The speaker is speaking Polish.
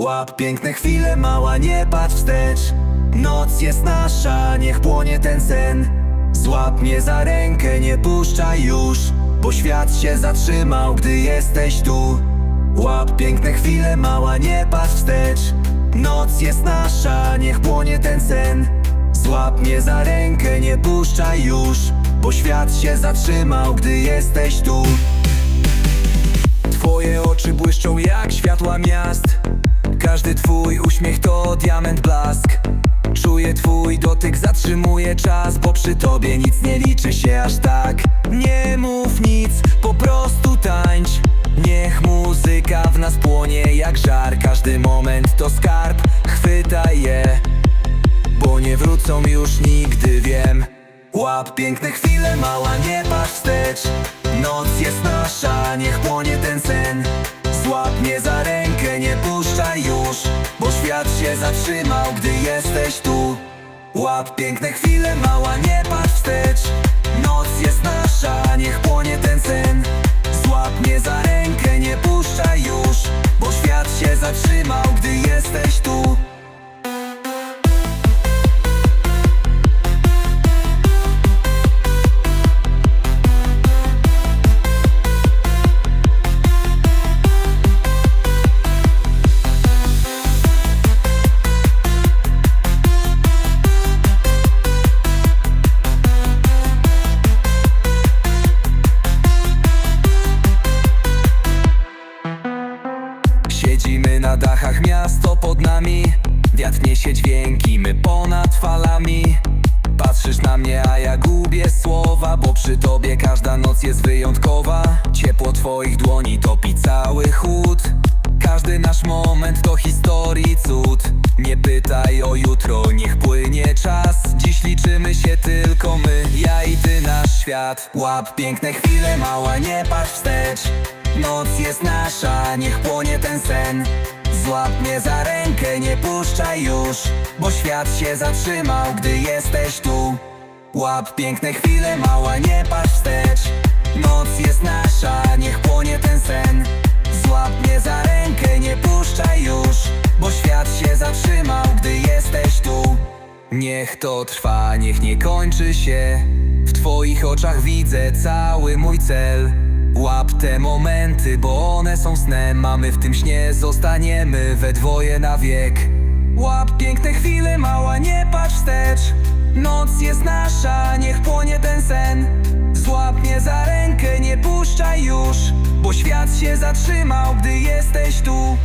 Łap piękne chwile, mała, nie patrz wstecz. Noc jest nasza, niech płonie ten sen. Złap mnie za rękę, nie puszczaj już Bo świat się zatrzymał, gdy jesteś tu. Łap piękne chwile, mała, nie patrz wstecz. Noc jest nasza, niech płonie ten sen. Złap mnie za rękę, nie puszczaj już Bo świat się zatrzymał, gdy jesteś tu. Twoje oczy błyszczą jak światła miast Każdy twój uśmiech to diament blask. Czuję twój dotyk, zatrzymuje czas Bo przy tobie nic nie liczy się aż tak. Nie mów nic, po prostu tańcz. Niech muzyka w nas płonie jak żar. Każdy moment to skarb, chwytaj je bo nie wrócą już nigdy, wiem. Łap piękne chwile, mała, nie patrz wstecz. Noc jest nasza, niech płonie ten sen zatrzymał, gdy jesteś tu. Łap piękne chwile, mała, nie patrz wstecz. Noc jest nasza, niech płonie ten sen. Złap mnie za rękę, nie puszczaj już Bo świat się zatrzymał, gdy jesteś tu Siedzimy na dachach, miasto pod nami. Wiatr niesie dźwięki, my ponad falami. Patrzysz na mnie, a ja gubię słowa Bo przy tobie każda noc jest wyjątkowa. Ciepło twoich dłoni topi cały chód Każdy nasz moment to historii cud. Nie pytaj o jutro, niech płynie czas. Dziś liczymy się tylko my, ja i ty, nasz świat. Łap piękne chwile, mała, nie patrz wstecz Noc jest nasza, niech płonie ten sen. Złap mnie za rękę, nie puszczaj już Bo świat się zatrzymał, gdy jesteś tu. Łap piękne chwile, mała, nie patrz wstecz. Noc jest nasza, niech płonie ten sen. Złap mnie za rękę, nie puszczaj już Bo świat się zatrzymał, gdy jesteś tu. Niech to trwa, niech nie kończy się. W twoich oczach widzę cały mój cel Łap te momenty, bo one są snem Mamy w tym śnie, zostaniemy we dwoje na wiek. Łap piękne chwile, mała, nie patrz wstecz. Noc jest nasza, niech płonie ten sen. Złap mnie za rękę, nie puszczaj już Bo świat się zatrzymał, gdy jesteś tu